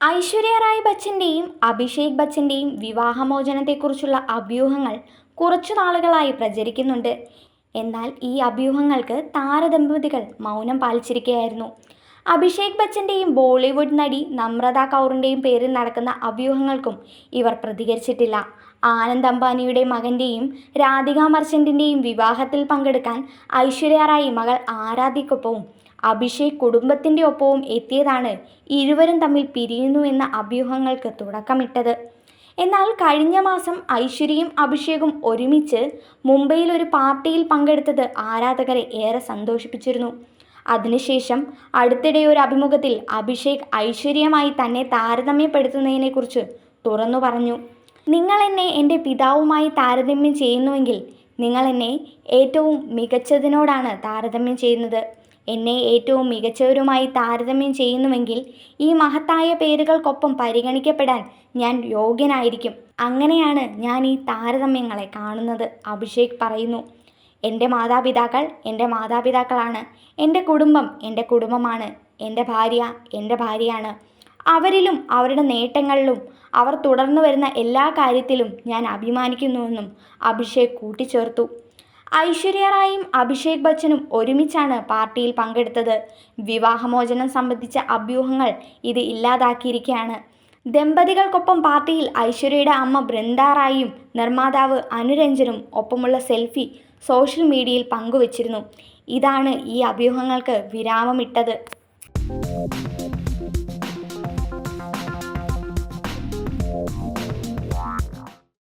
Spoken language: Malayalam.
ഐശ്വര്യ റായ് ബച്ചന്റെയും അഭിഷേക് ബച്ചന്റെയും വിവാഹമോചനത്തെക്കുറിച്ചുള്ള അഭ്യൂഹങ്ങൾ കുറച്ചു നാളുകളായി പ്രചരിക്കുന്നുണ്ട്. എന്നാൽ ഈ അഭ്യൂഹങ്ങൾക്ക് താരദമ്പതികൾ മൗനം പാലിച്ചിരിക്കുകയായിരുന്നു. അഭിഷേക് ബച്ചന്റെയും ബോളിവുഡ് നടി നമ്രത കൗറിന്റെയും പേരിൽ നടക്കുന്ന അഭ്യൂഹങ്ങൾക്കും ഇവർ പ്രതികരിച്ചിട്ടില്ല. ആനന്ദ് അംബാനിയുടെ മകന്റെയും രാധിക മർച്ചന്റിന്റെയും വിവാഹത്തിൽ പങ്കെടുക്കാൻ ഐശ്വര്യ റായി മകൾ ആരാധ്യക്കൊപ്പവും അഭിഷേക് കുടുംബത്തിന്റെ ഒപ്പവും എത്തിയതാണ് ഇരുവരും തമ്മിൽ പിരിയുന്നു എന്ന അഭ്യൂഹങ്ങൾക്ക് തുടക്കമിട്ടത്. എന്നാൽ കഴിഞ്ഞ മാസം ഐശ്വര്യയും അഭിഷേകും ഒരുമിച്ച് മുംബൈയിൽ ഒരു പാർട്ടിയിൽ പങ്കെടുത്തത് ആരാധകരെ ഏറെ സന്തോഷിപ്പിച്ചിരുന്നു. അതിനുശേഷം അടുത്തിടെ ഒരു അഭിമുഖത്തിൽ അഭിഷേക് ഐശ്വര്യമായി തന്നെ താരതമ്യപ്പെടുത്തുന്നതിനെക്കുറിച്ച് തുറന്നു പറഞ്ഞു. നിങ്ങൾ എന്നെ എന്റെ പിതാവുമായി താരതമ്യം ചെയ്യുന്നുവെങ്കിൽ നിങ്ങൾ എന്നെ ഏറ്റവും മികച്ചതിനോടാണ് താരതമ്യം ചെയ്യുന്നത്. എന്നെ ഏറ്റവും മികച്ചവരുമായി താരതമ്യം ചെയ്യുന്നുവെങ്കിൽ ഈ മഹത്തായ പേരുകൾക്കൊപ്പം പരിഗണിക്കപ്പെടാൻ ഞാൻ യോഗ്യനായിരിക്കും. അങ്ങനെയാണ് ഞാൻ ഈ താരതമ്യങ്ങളെ കാണുന്നത് അഭിഷേക് പറയുന്നു. എന്റെ മാതാപിതാക്കൾ എന്റെ മാതാപിതാക്കളാണ്. എന്റെ കുടുംബം എന്റെ കുടുംബമാണ്. എന്റെ ഭാര്യ എന്റെ ഭാര്യയാണ്. അവരിലും അവരുടെ നേട്ടങ്ങളിലും അവർ തുടർന്നു വരുന്ന എല്ലാ കാര്യത്തിലും ഞാൻ അഭിമാനിക്കുന്നുവെന്നും അഭിഷേക് കൂട്ടിച്ചേർത്തു. ഐശ്വര്യ റായും അഭിഷേക് ബച്ചനും ഒരുമിച്ചാണ് പാർട്ടിയിൽ പങ്കെടുത്തത്. വിവാഹമോചനം സംബന്ധിച്ച അഭ്യൂഹങ്ങൾ ഇത് ഇല്ലാതാക്കിയിരിക്കുകയാണ് ദമ്പതികൾക്കൊപ്പം പാർട്ടിയിൽ ഐശ്വര്യയുടെ അമ്മ ബൃന്ദ റായും നിർമ്മാതാവ് അനുരഞ്ജനും ഒപ്പമുള്ള സെൽഫി സോഷ്യൽ മീഡിയയിൽ പങ്കുവച്ചിരുന്നു. ഇതാണ് ഈ അഭ്യൂഹങ്ങൾക്ക് വിരാമമിട്ടത്.